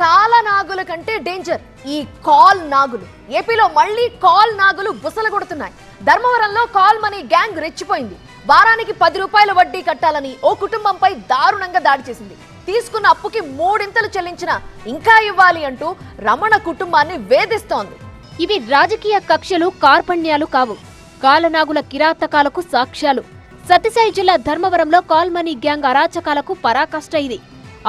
కాల నాగుల కంటే డేంజర్ ఈ కాల్ నాగులు. ఏపీలో మళ్ళీ కాల్ నాగులు బుసలు కొడుతున్నాయి ధర్మవరంలో కాల్ మనీ గ్యాంగ్ రెచ్చిపోయింది. వారానికి పది రూపాయల వడ్డీ కట్టాలని ఓ కుటుంబంపై దారుణంగా దాడి చేసింది. తీసుకున్న అప్పుకి మూడింతలు చెల్లించిన ఇంకా ఇవ్వాలి అంటూ రమణ కుటుంబాన్ని వేధిస్తోంది. ఇవి రాజకీయ కక్షలు కార్పణ్యాలు కావు. కాలనాగుల కిరాతకాలకు సాక్ష్యాలు. సత్యసాయి జిల్లా ధర్మవరంలో కాల్మనీ గ్యాంగ్ అరాచకాలకు పరాకాష్ట ఇది.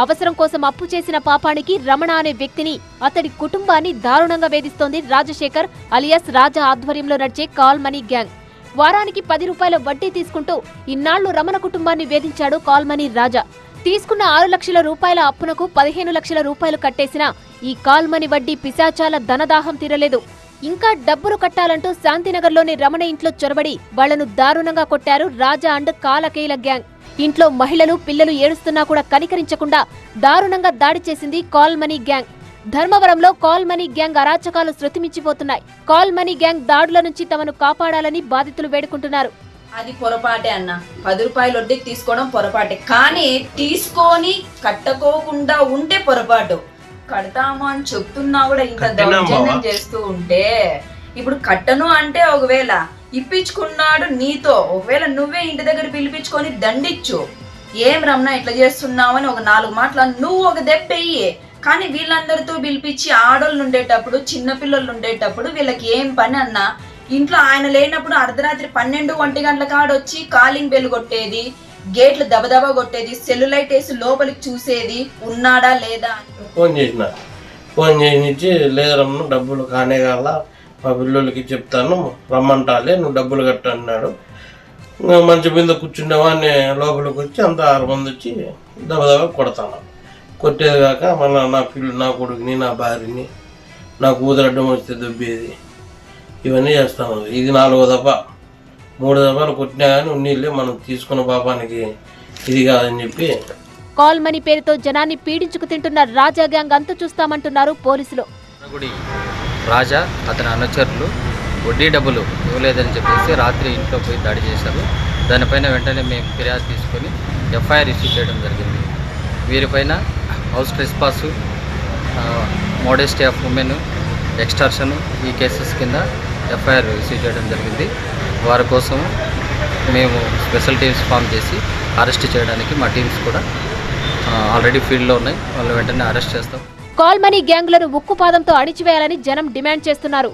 అవసరం కోసం అప్పు చేసిన పాపానికి రమణ అనే వ్యక్తిని అతడి కుటుంబాన్ని దారుణంగా వేధిస్తోంది రాజశేఖర్ అలియాస్ రాజా ఆధ్వర్యంలో నడిచే కాల్ మనీ గ్యాంగ్. వారానికి పది రూపాయల వడ్డీ తీసుకుంటూ ఇన్నాళ్ళు రమణ కుటుంబాన్ని వేధించాడు కాల్మనీ రాజా. తీసుకున్న ఆరు లక్షల రూపాయల అప్పునకు పదిహేను లక్షల రూపాయలు కట్టేసిన ఈ కాల్మని వడ్డీ పిశాచాల ధనదాహం తీరలేదు. ఇంకా డబ్బులు కట్టాలంటూ శాంతినగర్లోని రమణ ఇంట్లో చొరబడి వాళ్ళను దారుణంగా కొట్టారు రాజా అండ్ కాలకేల గ్యాంగ్. ఇంట్లో మహిళలు పిల్లలు ఏడుస్తున్నా కూడా కనికరించకుండా దారుణంగా దాడి చేసింది కాల్ మనీ గ్యాంగ్. ధర్మవరంలో కాల్ మనీ గ్యాంగ్ అరాచకాలు శృతిమించిపోతున్నాయి కాల్ మనీ గ్యాంగ్ దాడుల నుంచి తమను కాపాడాలని బాధితులు వేడుకుంటున్నారు. అది పొరపాటే అన్న. పది రూపాయలు వడ్డీకి తీసుకోవడం పొరపాటే. కానీ తీసుకొని కట్టకోకుండా ఉంటే పొరపాటు. కడతాము అని చెప్తున్నా కూడా ఇంత దౌర్జన్యం. చేస్తూ ఉంటే. ఇప్పుడు కట్టను అంటే ఒకవేళ ఇప్పించుకున్నాడు నీతో. ఒకవేళ నువ్వే ఇంటి దగ్గర పిలిపించుకొని దండిచ్చు. ఏం రమణ ఇట్లా చేస్తున్నావు అని ఒక నాలుగు మాటలు నువ్వు ఒక దెబ్బెయ్యి కానీ వీళ్ళందరితో పిలిపించి ఆడోళ్ళు ఉండేటప్పుడు చిన్నపిల్లలు ఉండేటప్పుడు వీళ్ళకి ఏం పని అన్నా ఇంట్లో ఆయన లేనప్పుడు అర్ధరాత్రి పన్నెండు ఒంటి గంటల కాడ వచ్చి కాలింగ్ బెల్ కొట్టేది గేట్లు దబదబా కొట్టేది సెల్యులైట్ వేసి లోపలికి చూసేది ఉన్నాడా లేదా? ఫోన్ చేసిన. ఫోన్ చేయించి లేదరమ్మ డబ్బులు కానే కాల మా పిల్లలకి చెప్తాను రమ్మంటాలే నువ్వు డబ్బులు కట్ట అన్నాడు. మంచి మీద కూర్చుండేవాడిని లోపలికి వచ్చి అంత ఆరు మంది వచ్చి దబదబా కొడతాను. కొట్టేది కాక మళ్ళీ నా పిల్లు నా కొడుకుని నా భార్యని నా కూతురడ్డం వస్తే దొబ్బేది. ఇవన్నీ చేస్తాను. ఇది నాలుగో దఫా. మూడు దఫాలు కొట్టినా కానీ ఉన్నీళ్ళే మనం తీసుకున్న పాపానికి ఇది కాదని చెప్పి. కాల్ మనీ పేరుతో జనాన్ని పీడించుకు తింటున్న రాజా గ్యాంగ్ చూస్తామంటున్నారు పోలీసులు. గుడి రాజా అతని అనుచరులు వడ్డీ డబ్బులు ఇవ్వలేదని చెప్పేసి రాత్రి ఇంట్లో పోయి దాడి చేశారు. దానిపైన వెంటనే మేము ఫిర్యాదు తీసుకొని ఎఫ్ఐఆర్ ఇష్యూ చేయడం జరిగింది. వీరిపైన house trespass modesty of women extortion ఈ కేసెస్ కింద ఎఫ్ఐఆర్ ఇష్యూ చేయడం జరిగింది. వారి కోసం మేము స్పెషల్ టీమ్స్ ఫామ్ చేసి అరెస్ట్ చేయడానికి మా టీమ్స్ కూడా ఆల్రెడీ ఫీల్డ్లో ఉన్నాయి. వాళ్ళు వెంటనే అరెస్ట్ చేస్తాం. కాల్ మనీ గ్యాంగులను ఉక్కుపాదంతో అణిచివేయాలని జనం డిమాండ్ చేస్తున్నారు.